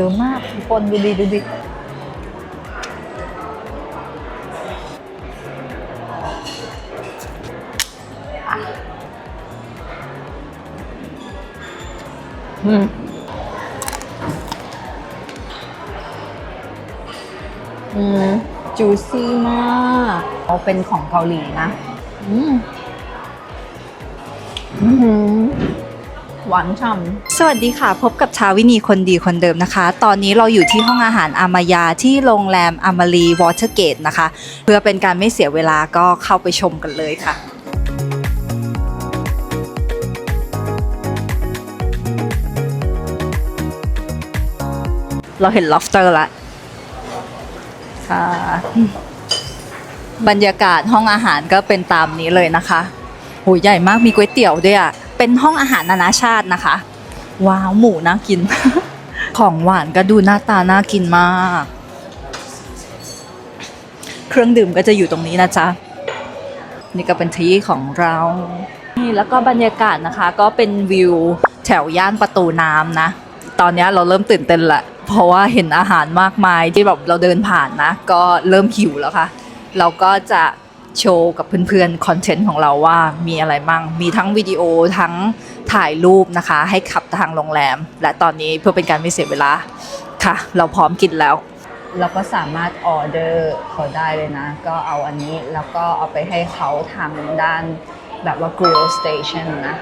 ยหัวมันเยอะมากทุกคนดูดิดูดิอืมอืมจูซี่มากเขาเป็นของเกาหลีนะ อืม อืม หวานฉ่ำสวัสดีค่ะ พบกับชาวินีคนดีคนเดิมนะคะ ตอนนี้เราอยู่ที่ห้องอาหารอามายาที่โรงแรมอามารีวอเตอร์เกตนะคะ เพื่อเป็นการไม่เสียเวลาก็เข้าไปชมกันเลยค่ะเราเห็น lobster ละค่ะ บรรยากาศห้องอาหารก็เป็นตามนี้เลยนะคะโหใหญ่มากมีก๋วยเตี๋ยวด้วยอะ เป็นห้องอาหารนานาชาตินะคะ ว้าวหมูน่ากิน ของหวานก็ดูหน้าตาน่ากินมาก เครื่องดื่มก็จะอยู่ตรงนี้นะจ๊ะ นี่ก็เป็นที่ของเรานี่แล้วก็บรรยากาศนะคะก็เป็นวิวแถวย่านประตูน้ำนะ ตอนนี้เราเริ่มตื่นเต้นละ เพราะว่าเห็นอาหารมากมายที่แบบเราเดินผ่านนะ ก็เริ่มหิวแล้วค่ะ เราก็จะ โชว์กับเพื่อนๆคอนเทนต์ของเราว่ามีอะไรบ้างมีทั้งวิดีโอทั้งถ่ายรูปนะคะ ให้ขับทางโรงแรม และตอนนี้เพื่อเป็นการไม่เสียเวลาค่ะ เราพร้อมกินแล้ว เราก็สามารถออเดอร์เขาได้เลยนะ ก็เอาอันนี้แล้วก็เอาไปให้เขาทางด้านแบบว่า grill station นะ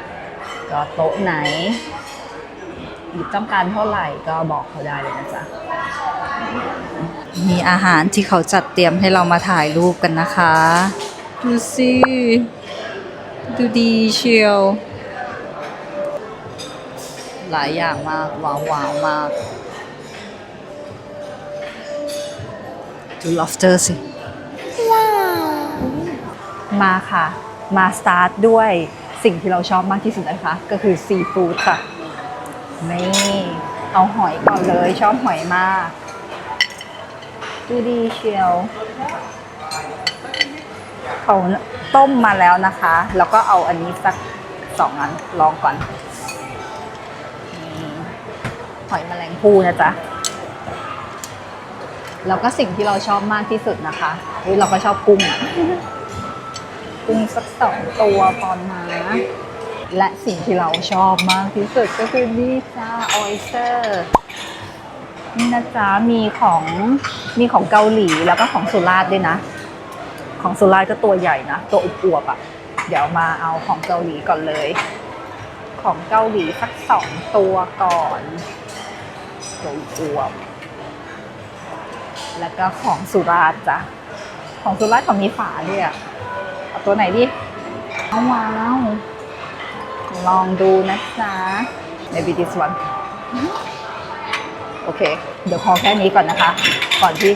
ก็โต๊ะไหนหรือต้องการเท่าไหร่ก็บอกเขาได้เลยนะจ๊ะมีอาหารที่เขาจัดเตรียมให้เรามาถ่ายรูปกันนะคะ ดูสิดูดีเชียว หลายอย่างมากว้าวว้าวมาก ดู lobster สิ มาค่ะ มาสตาร์ทด้วยสิ่งที่เราชอบมากที่สุดนะคะ ก็คือซีฟู้ดค่ะ นี่เอาหอยก่อนเลยชอบหอยมาก ดูดีเชียว เขาต้มมาแล้วนะคะ แล้วก็เอาอันนี้สักสองอันลองก่อนหอยแมลงภู่นะจ๊ะแล้วก็สิ่งที่เราชอบมากที่สุดนะคะอุ๊ยเราก็ชอบกุ้งอะกุ้งสักสองตัวพอนะและสิ่งที่เราชอบมากที่สุดก็คือนี่จ้าออยสเตอร์นี่นะจ๊ะมีของมีของเกาหลีแล้วก็ของสุราษฎร์ด้วยนะ ของสุราษฎร์ก็ตัวใหญ่นะ ตัวอวบๆอะ่ะ เดี๋ยวมาเอาของเกาหลีก่อนเลย ของเกาหลีสักสองตัวก่อน ตัวอวบแล้วก็ของสุราษฎร์จ้ะ ของสุราษฎร์เขามีฝาด้วยอะเอาตัวไหนดิเอาว้าว ลองดูนะจ๊ะ maybe this one โอเค เดี๋ยวพอแค่นี้ก่อนนะคะ ก่อนที่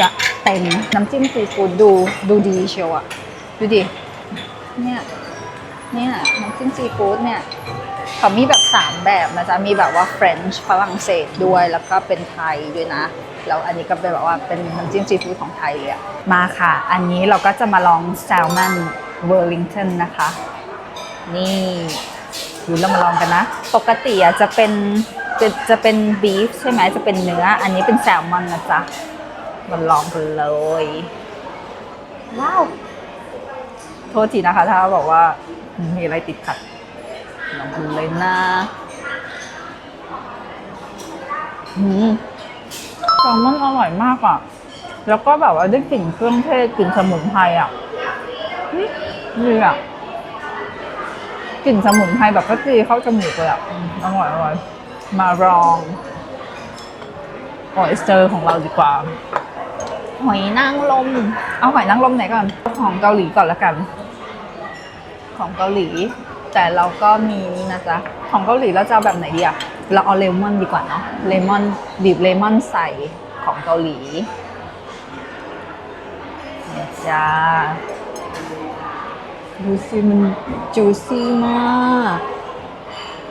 จะเต็มน้ำจิ้มซีฟู้ดดูดูดีเชียวอะดูดิเนี่ยเนี่ยน้ำจิ้มซีฟู้ดเนี่ยเขามีแบบสามแบบนะจ๊ะมีแบบว่าเฟรนช์ฝรั่งเศสด้วยแล้วก็เป็นไทยด้วยนะแล้วอันนี้ก็เป็นแบบว่าเป็นน้ำจิ้มซีฟู้ดของไทยเลยอะมาค่ะ อันนี้เราก็จะมาลองแซลมอนเวอร์ลิงตันนะคะ นี่ดูเรามาลองกันนะ ปกติอะจะเป็นจะจะเป็นบีฟใช่ไหมจะเป็นเนื้อ อันนี้เป็นแซลมอนนะจ๊ะ มาลองกันเลย ว้าว โทษทีนะคะ ถ้าบอกว่ามีอะไรติดขัด ลองกันเลยนะอืมแซลมอนอร่อยมากอะ แล้วก็แบบว่าได้กลิ่นเครื่องเทศกลิ่นสมุนไพรอะอืมดีอะกลิ่นสมุนไพรแบบก็ตีเข้าจมูกเลยอะอืมอร่อยอร่อยมาลองออยสเตอร์ของเราดีกว่า หอยนางรมเอาหอยนางรมไหนก่อนของเกาหลีก่อนละกัน ของเกาหลี แต่เราก็มีนี่นะจ๊ะของเกาหลีเราจะเอาแบบไหนดีอะเราเอาเลมอนดีกว่าเนาะเลมอนบีบเลมอนใส่ของเกาหลีเนี่ยจ้าดูสิมันจูซี่มาก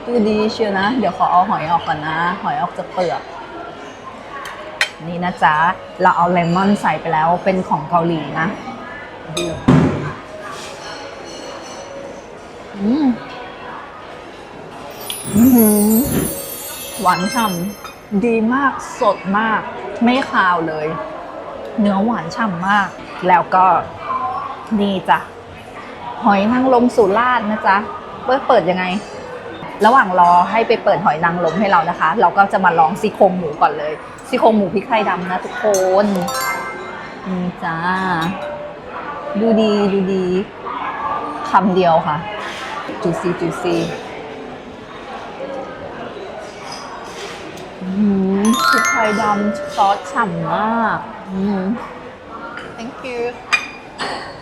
ดูดีเชียวนะ เดี๋ยวขอเอาหอยออกก่อนนะ หอยออกจากเปลือก นี่นะจ๊ะ เราเอาเลมอนใส่ไปแล้วเป็นของเกาหลีนะอืมอื้อหือหวานฉ่ำดีมากสดมาก ไม่คาวเลย เนื้อหวานฉ่ำมาก แล้วก็นี่จ้ะ หอยนางรมสุราษฎร์นะจ๊ะเปิดเปิดยังไง ระหว่างรอให้ไปเปิดหอยนางรมให้เรานะคะ เราก็จะมาลองซี่โครงหมูก่อนเลย ซี่โครงหมูพริกไทยดำนะทุกคนนี่จ้า ดูดีดูดีคำเดียวค่ะ จูซี่จูซี่อืมพริกไทยดำซอสฉ่ำมากอืม thank you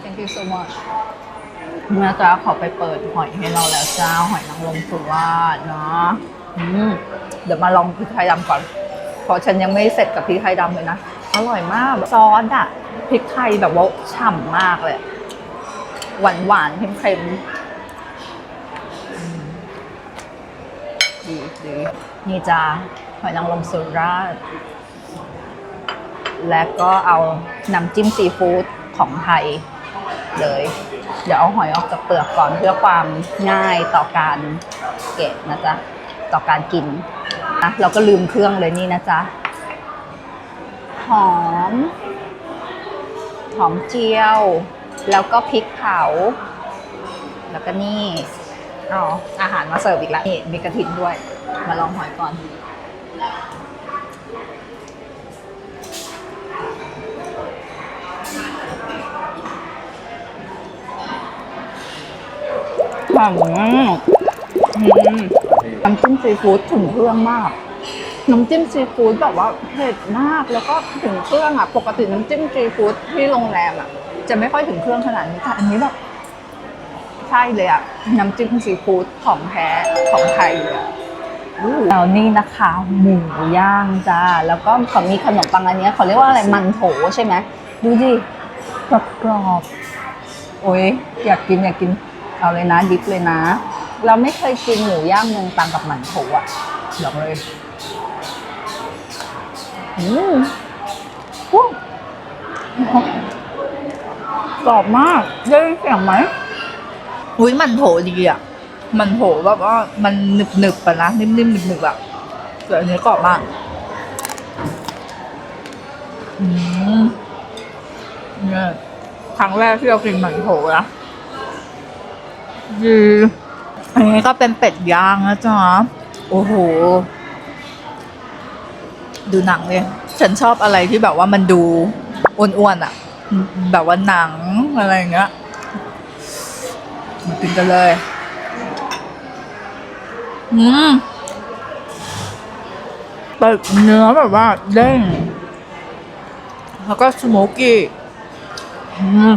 thank you so much เมื่อจ้าขอไปเปิดหอยให้เราแล้วจ้า หอยนางรมสุราษฎร์เนาะเดี๋ยวมาลองพริกไทยดำก่อน เพราะฉันยังไม่เสร็จกับพริกไทยดำเลยนะ อร่อยมากซอสอะพริกไทยแบบว่าฉ่ำมากเลย หวานหวานๆเค็มๆอืมดีดีนี่จ้าหอยนางรมสุราษฎร์และก็เอาน้ำจิ้มซีฟู้ดของไทยเลย เดี๋ยวเอาหอยออกจากเปลือกก่อนเพื่อความง่ายต่อการเก็บนะจ๊ะ ต่อการกิน เราก็ลืมเครื่องเลยนี่นะจ๊ะ หอม หอมเจียว แล้วก็พริกเผา แล้วก็นี่อ๋ออาหารมาเสิร์ฟอีกแล้วนี่มีกระถินด้วย มาลองหอยก่อน หอมมากอืม น้ำจิ้มซีฟู้ดถึงเครื่องมาก น้ำจิ้มซีฟู้ดแบบว่าเผ็ดมากแล้วก็ถึงเครื่องอะ ปกติน้ำจิ้มซีฟู้ดที่โรงแรมอะ จะไม่ค่อยถึงเครื่องขนาดนี้แต่อันนี้แบบใช่เลยอะ น้ำจิ้มซีฟู้ดของแท้ของไทยเลยอะอู้แล้วนี่นะคะหมูย่างจ้า แล้วก็เขามีขนมปังอันนี้เขาเรียกว่าอะไรมันโถใช่ไหมดูดิกรอบกรอบโอ้ยอยากกินอยากกินเอาเลยนะดิบเลยนะ เราไม่เคยกินหมูย่างเมืองตรังกับมันโถอะบอกเลยอืมว้าวกรอบมากได้ยินเสียงไหมอุ้ยมันโถดีอะ มันโถแบบว่ามันหนึบหนึบๆอะนะนิ่มๆหนึบหนึบๆอะแต่อันนี้กรอบมากอืมเนี่ยครั้งแรกที่เรากินมันโถนะดี อันนี้ก็เป็นเป็ดย่างนะจ๊ะโอ้โห ดูหนังเลยฉันชอบอะไรที่แบบว่ามันดูอ้วนๆอะ แบบว่าหนังอะไรอย่างเงี้ยมากินกันเลย อืมเป็ดเนื้อแบบว่าเด้งแล้วก็สโมกกี้อืม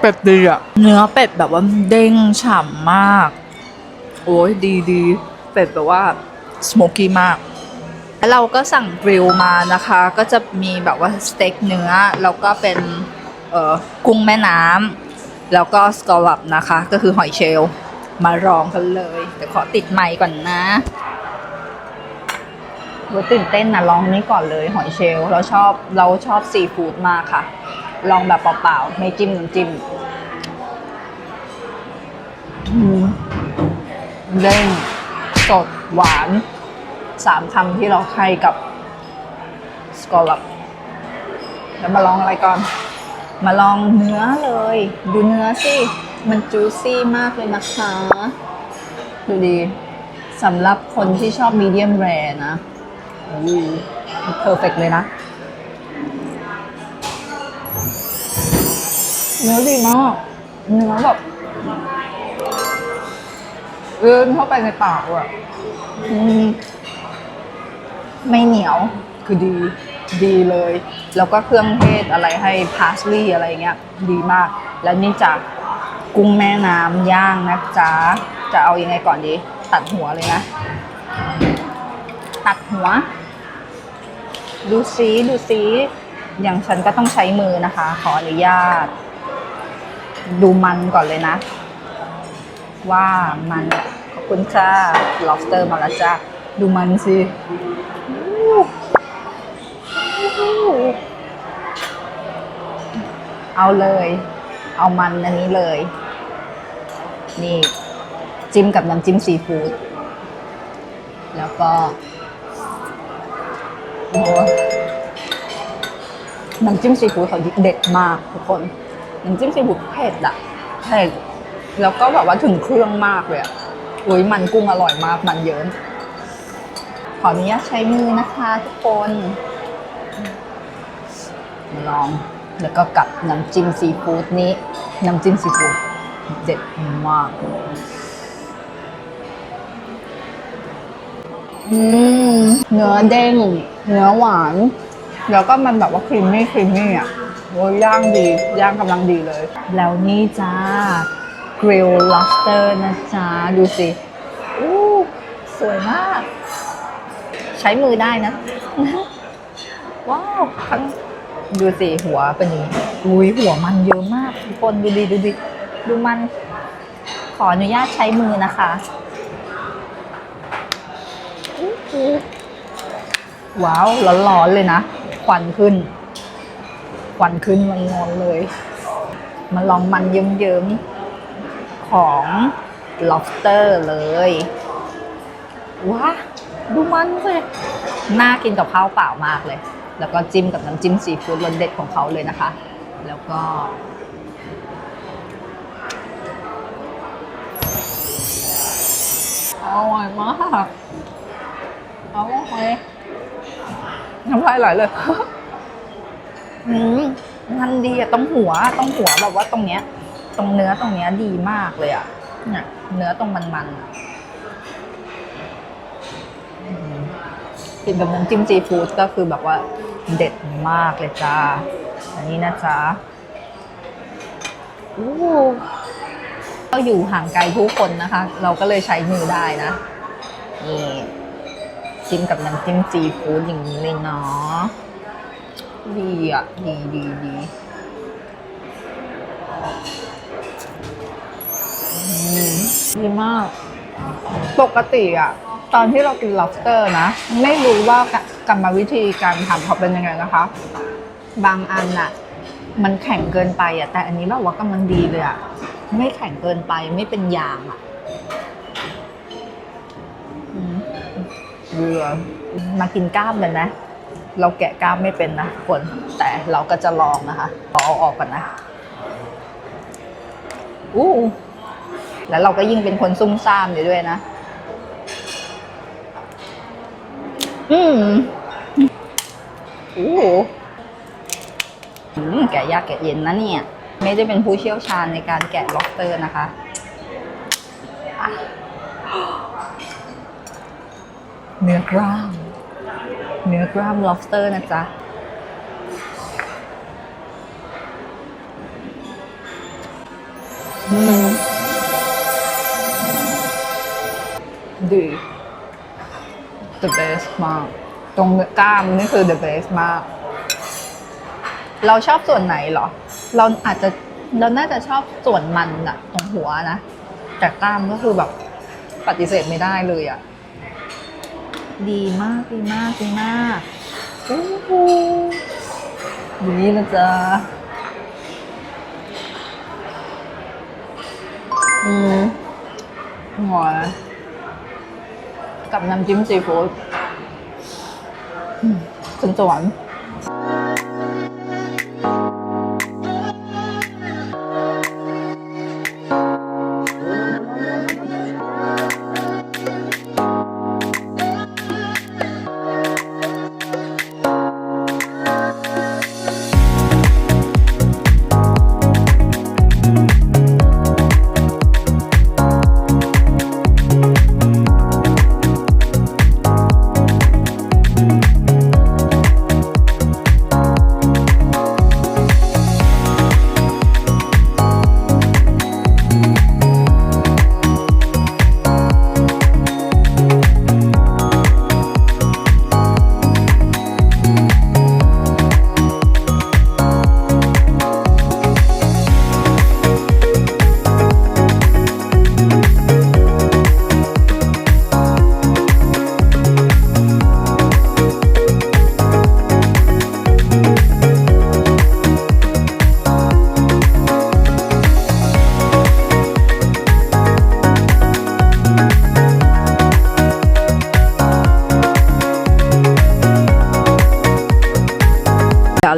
เป็ดดีอะเนื้อเป็ดแบบว่าเด้งฉ่ำมาก โอ้ยดีดีเป็ดแบบว่าสโมกกี้มากแล้วเราก็สั่งกริลมานะคะ ก็จะมีแบบว่าสเต็กเนื้อแล้วก็เป็นเอ่อกุ้งแม่น้ำแล้วก็สกอลับนะคะ ก็คือหอยเชลล์มาลองกันเลยเดี๋ยวขอติดไมค์ก่อนนะโหตื่นเต้นนะลองนี้ก่อนเลยหอยเชลล์เราชอบเราชอบซีฟู้ดมากค่ะ ลองแบบเปล่าๆไม่จิ้มน้ำจิ้มอืมเด้งสดหวานสามคำที่เราให้กับสกอลับแล้วมาลองอะไรก่อน มาลองเนื้อเลย ดูเนื้อสิ มันจูซี่มากเลยนะคะ ดูดีสำหรับคนที่ชอบมีเดียมแรนะเพอร์เฟกเลยนะ เนื้อดีมากเนื้อแบบเลื่อนเข้าไปในปากอะอืมไม่เหนียวคือดีดีเลย แล้วก็เครื่องเทศอะไรให้พาสลีย์อะไรเงี้ยดีมาก แล้วนี่จากกุ้งแม่น้ำย่างนะจ๊ะจะเอายังไงก่อนดี ตัดหัวเลยนะ ตัดหัว ดูซีดูซีอย่างฉันก็ต้องใช้มือนะคะ ขออนุญาต ดูมันก่อนเลยนะ ว่ามันขอบคุณค่ะ lobster มาแล้วจ้าดูมันสิอูอูเอาเลย เอามันอันนี้เลย นี่ จิ้มกับน้ำจิ้มซีฟู้ดแล้วก็โอ้น้ำจิ้มซีฟู้ดเขาเด็ดมากทุกคน น้ำจิ้มซีฟู้ดเผ็ดอะเผ็ดแล้วก็แบบว่าถึงเครื่องมากเลยอะอุ้ยมันกุ้งอร่อยมากมันเยิ้มขออนุญาตใช้มือนะคะทุกคนมาลองแล้วก็กับน้ำจิ้มซีฟู้ดนี้ น้ำจิ้มซีฟู้ดเด็ดมาก อืมเนื้อเด้ง เนื้อหวาน แล้วก็มันแบบว่าครีมมี่ครีมมี่อะ โอ้ยย่างดีย่างกำลังดีเลย แล้วนี่จ้ากริล lobster นะจ๊ะ ดูสิอู้สวยมาก ใช้มือได้นะ ว้าวทั้งดูสิหัวเป็นอย่างนี้อุ้ยหัวมันเยอะมากทุกคนดูดิดูดิดูมัน ขออนุญาตใช้มือนะคะว้าวร้อนๆเลยนะควันขึ้น ควันขึ้นมันงอนเลย มาลองมันเยิ้มๆ ของ lobster เลยว้าดูมันสิน่ากินกับข้าวเปล่ามากเลย แล้วก็จิ้มกับน้ำจิ้มซีฟู้ดรสเด็ดของเขาเลยนะคะ แล้วก็ อร่อยมาก เอร่อยน้ำลายไหลเลย อืมมันดีอะตรงหัวตรงหัวแบบว่าตรงเนี้ย ตรงเนื้อตรงเนี้ยดีมากเลยอะเนี่ยเนื้อตรงมันๆอะอืมกินกับน้ำจิ้มซีฟู้ดก็คือแบบว่าเด็ดมากเลยจ้า อันนี้นะจ๊ะอู้ก็อยู่ห่างไกลผู้คนนะคะ เราก็เลยใช้มือได้นะนี่จิ้มกับน้ำจิ้มซีฟู้ดอย่างนี้เลยเนาะ ดีอะ ดีดีดีอืมดีมาก ปกติอะ ตอนที่เรากิน lobster นะ ไม่รู้ว่ากรรมวิธีการทำเขาเป็นยังไงนะคะ บางอันอะ มันแข็งเกินไปอะ แต่อันนี้แบบว่ากำลังดีเลยอะ ไม่แข็งเกินไปไม่เป็นยางอะอืมเรือมากินกล้ามเลยนะ เราแกะกล้ามไม่เป็นนะคนแต่เราก็จะลองนะคะขอเอาออกก่อนนะอู้แล้วเราก็ยิ่งเป็นคนซุ่มซ่ามอยู่ด้วยนะ อืมอู้อืมแกะยากแกะเย็นนะเนี่ย ไม่ได้เป็นผู้เชี่ยวชาญในการแกะล็อกเตอร์นะคะอะเนื้อกล้าม เนื้อกล้าม lobster นะจ๊ะอืมดี the best มาก ตรงกล้ามนี่คือ the best มาก เราชอบส่วนไหนเหรอ เราอาจจะเราน่าจะชอบส่วนมันอะตรงหัวนะ แต่กล้ามก็คือแบบปฏิเสธไม่ได้เลยอะ ดีมากดีมากดีมากโอ้โหดีนะจ๊ะอืมหอยกับน้ำจิ้มซีฟู้ดฉุนสวรรค์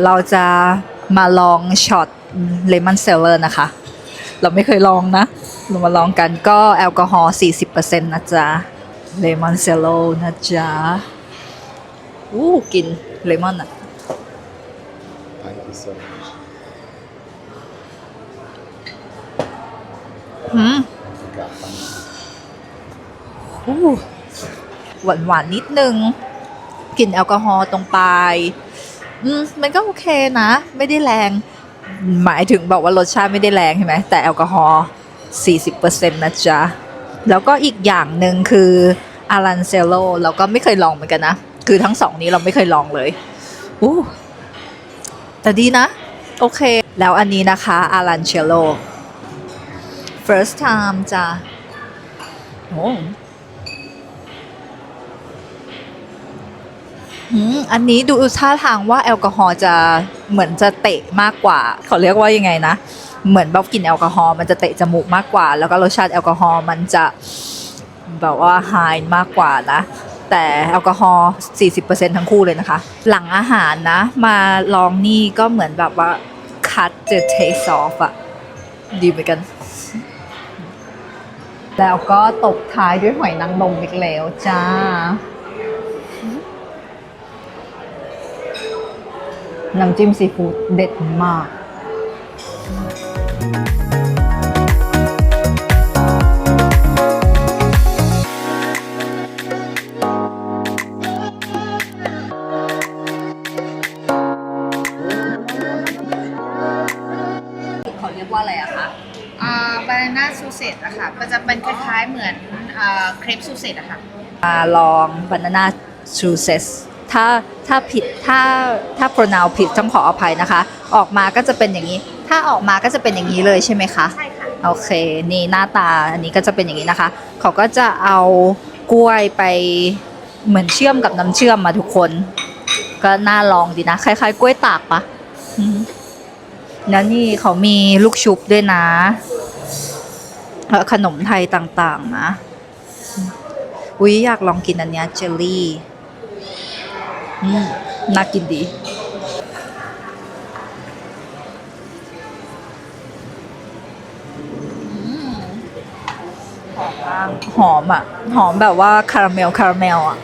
เราจะมาลองช็อตเลมอนเซลเลอร์นะคะ เราไม่เคยลองนะ เรามาลองกันก็แอลกอฮอล์40%นะจ๊ะเลมอนเซลโลนะจ๊ะอู้กลินเลมอนอะ Thank you so much. หืมหวานหวานๆนิดนึงกลิ่นแอลกอฮอล์ตรงปลาย มมันก็โอเคนะ ไม่ได้แรง หมายถึงบอกว่ารสชาติไม่ได้แรงใช่ไหมแต่แอลกอฮอล์40%นะจ๊ะ แล้วก็อีกอย่างหนึ่งคืออารันเซโลเราก็ไม่เคยลองเหมือนกันนะ คือทั้งสองนี้เราไม่เคยลองเลยอู้แต่ดีนะ โอเค แล้วอันนี้นะคะอารันเชโล first time จ้ะโอ้ อันนี้ดูท่าทางว่าแอลกอฮอล์จะเหมือนจะเตะมากกว่า เขาเรียกว่ายังไงนะ เหมือนแบบกลิ่นแอลกอฮอล์มันจะเตะจมูกมากกว่า แล้วก็รสชาติแอลกอฮอล์มันจะแบบว่าไฮมากกว่านะ แต่แอลกอฮอล์40%ทั้งคู่เลยนะคะ หลังอาหารนะ มาลองนี่ก็เหมือนแบบว่า cut the taste off อะดีเหมือนกัน แล้วก็ตบท้ายด้วยหอยนางรมอีกแล้วจ้า น้ำจิ้มซีฟู้ดเด็ดมาก เขาเรียกว่าอะไรอะคะอ่าบานาน่าซูเซตอะค่ะมันจะเป็นคล้ายๆเหมือนอ่าเครปซูเซตอะค่ะ มาลองบานาน่าชูเซส ถ้าถ้าผิดถ้าถ้า pronounce ผิดต้องขออภัยนะคะ ออกมาก็จะเป็นอย่างนี้ ถ้าออกมาก็จะเป็นอย่างนี้เลยใช่ไหมคะใช่ค่ะโอเค นี่หน้าตาอันนี้ก็จะเป็นอย่างนี้นะคะ เขาก็จะเอากล้วยไปเหมือนเชื่อมกับน้ำเชื่อมมาทุกคน ก็น่าลองดีนะคล้ายๆกล้วยตากปะอืมแล้วนี่เขามีลูกชุบด้วยนะเอ่อขนมไทยต่างๆนะอุ้ยอยากลองกินอันเนี้ยเจลลี่อืม น่ากินดี หอมอะ หอมแบบว่าคาราเมลคาราเมลอะ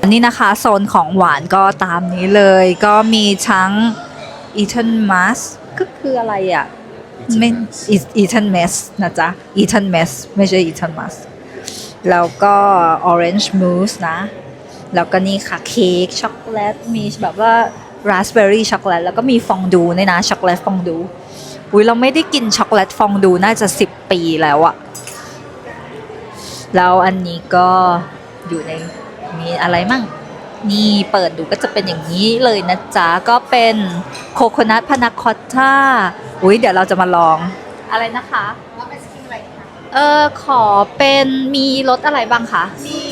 อันนี้นะคะ โซนของหวานก็ตามนี้เลย ก็มีทั้ง e t a n Mas ก็คืออะไรอะไม่ e t a n Mess นะจ๊ะ e t a n Mess ไม่ใช่ e t a n Mas แล้วก็ Orange Mousse นะ แล้วก็นี่ค่ะเค้กช็อกโกแลตมีแบบว่า Raspberry ช็อกโกแลตแล้วก็มีฟองดูด้วยนะช็อกโกแลตฟองดูอุ้ยเราไม่ได้กินช็อกโกแลตฟองดูน่าจะ10ปีแล้วอะแล้วอันนี้ก็อยู่ในมีอะไรมั่ง นี่เปิดดูก็จะเป็นอย่างนี้เลยนะจ๊ะ ก็เป็นโคโคนัทพานาคอตท่าอุ้ยเดี๋ยวเราจะมาลองอะไรนะคะแล้วเป็นสกินอะไรคะเออขอเป็นมีรสอะไรบ้างคะ มีม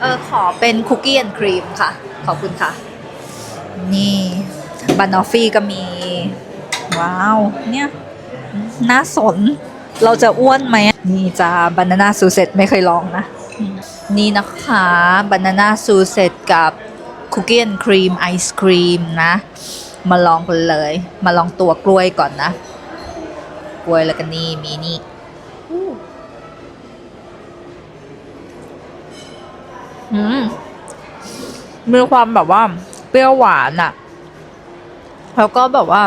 เออขอเป็นคุกกี้แอนด์ครีมค่ะ ขอบคุณค่ะ นี่บานอฟฟี่ก็มี ว้าว เนี่ย น่าสน เราจะอ้วนไหม นี่จะบานาน่าซูเซตไม่เคยลองนะ นี่นะคะบานาน่าซูเซตกับคุกกี้แอนด์ครีมไอศครีมนะ มาลองกันเลย มาลองตัวกล้วยก่อนนะ กล้วยแล้วก็นี่มีนี่ มีความแบบว่า เปรี้ยวหวานอะแล้วก็แบบว่า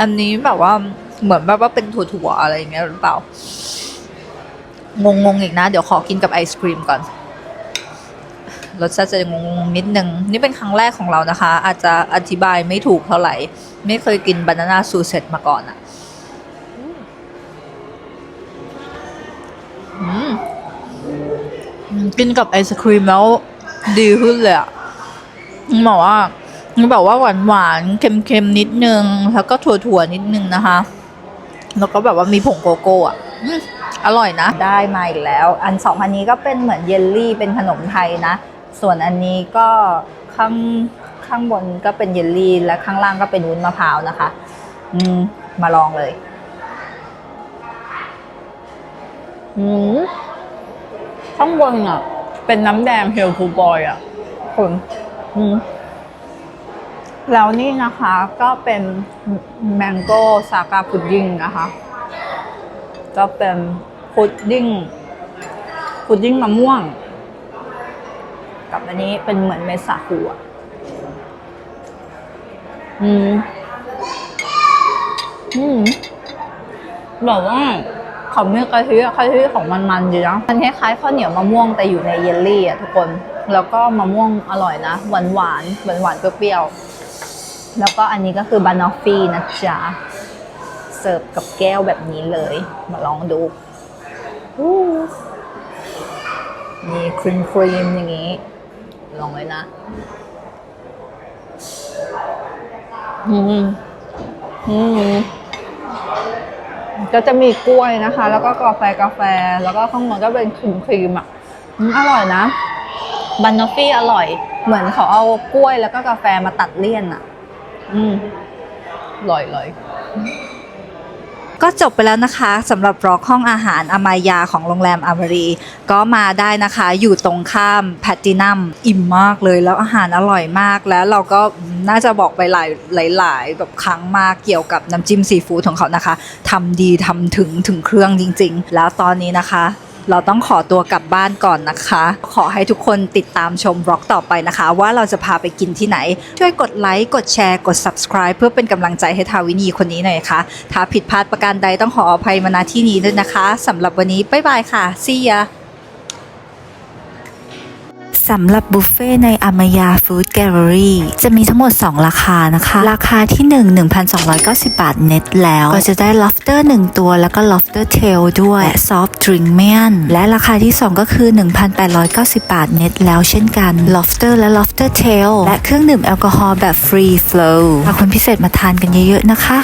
อันนี้แบบว่าเหมือนแบบว่าเป็นถั่วๆอะไรอย่างเงี้ยหรือเปล่า งงๆอีกนะ เดี๋ยวขอกินกับไอศครีมก่อนรสชาติจะงงนิดนึง นี่เป็นครั้งแรกของเรานะคะ อาจจะอธิบายไม่ถูกเท่าไหร่ ไม่เคยกินบานาน่าซูเซตมาก่อนอะอืม กินกับไอศครีมแล้วดีขึ้นเลยอะบอกว่าบอกว่าหวานหวานเค็มๆ นิดนึง แล้วก็ถั่วๆนิดนึงนะคะ แล้วก็แบบว่ามีผงโกโก้อะอืมอร่อยนะ ได้มาอีกแล้ว อันสองอันนี้ก็เป็นเหมือนเยลลี่เป็นขนมไทยนะ ส่วนอันนี้ก็ข้างข้างบนก็เป็นเยลลี่ และข้างล่างก็เป็นวุ้นมะพร้าวนะคะ อืม มาลองเลย อืม ข้างบนอะ เป็นน้ำแดงเฮลทูบอยอะคุณอืมแล้วนี่นะคะก็เป็นแมงโก้ซากาพุดดิ้งนะคะ ก็เป็นพุดดิ้งพุดดิ้งมะม่วง กับอันนี้เป็นเหมือนเมสาคูอะอืม อืมแบบว่า ของเขาไม่กะทิอะกะทิของมันมันๆดีนะมันคล้ายๆข้าวเหนียวมะม่วงแต่อยู่ในเยลลี่อะทุกคน แล้วก็มะม่วงอร่อยนะหวานหวานหวานหวานเปรี้ยวๆแล้วก็อันนี้ก็คือบานอฟฟี่นะจ๊ะเสิร์ฟกับแก้วแบบนี้เลย มาลองดูมีครีมครีมอย่างนี้ ลองเลยนะอืมอืม ก็จะมีกล้วยนะคะ แล้วก็กาแฟกาแฟ แล้วก็ข้างบนก็เป็นครีมครีมอะอืมอร่อยนะบันนอฟฟี่อร่อย เหมือนเขาเอากล้วยแล้วก็กาแฟมาตัดเลี่ยนอะ อืมอร่อยเลย ก็จบไปแล้วนะคะสำหรับร็อกห้องอาหารอมายาของโรงแรมอามารี ก็มาได้นะคะอยู่ตรงข้ามแพตตินัมอิ่มมากเลยแล้วอาหารอร่อยมากแล้วเราก็น่าจะบอกไปหลายหลายแบบครั้งมากเกี่ยวกับน้ำจิ้มซีฟู้ดของเขานะคะทำดีทำถึงถึงเครื่องจริง ๆ แล้วตอนนี้นะคะ เราต้องขอตัวกลับบ้านก่อนนะคะ ขอให้ทุกคนติดตามชมบล็อกต่อไปนะคะ ว่าเราจะพาไปกินที่ไหน ช่วยกดไลค์ กดแชร์ กด subscribe เพื่อเป็นกำลังใจให้ทาวินีคนนี้หน่อยค่ะ ถ้าผิดพลาดประการใดต้องขออภัยมาณที่นี้ด้วยนะคะสำหรับวันนี้บ๊ายบายค่ะ see ya สำหรับบุฟเฟ่ในอามายาฟู้ดแกลเลอรี่จะมีทั้งหมด 2 ราคานะคะ ราคาที่ 1 1,290 บาทเน็ตแล้ว ก็จะได้ lobster 1 ตัวแล้วก็ lobster tail ด้วยและ soft drink เมียนและราคาที่ 2 ก็คือ 1,890 บาทเน็ตแล้วเช่นกัน lobster และ lobster tail และเครื่องดื่มแอลกอฮอล์แบบ free flow พาคนพิเศษมาทานกันเยอะๆนะคะ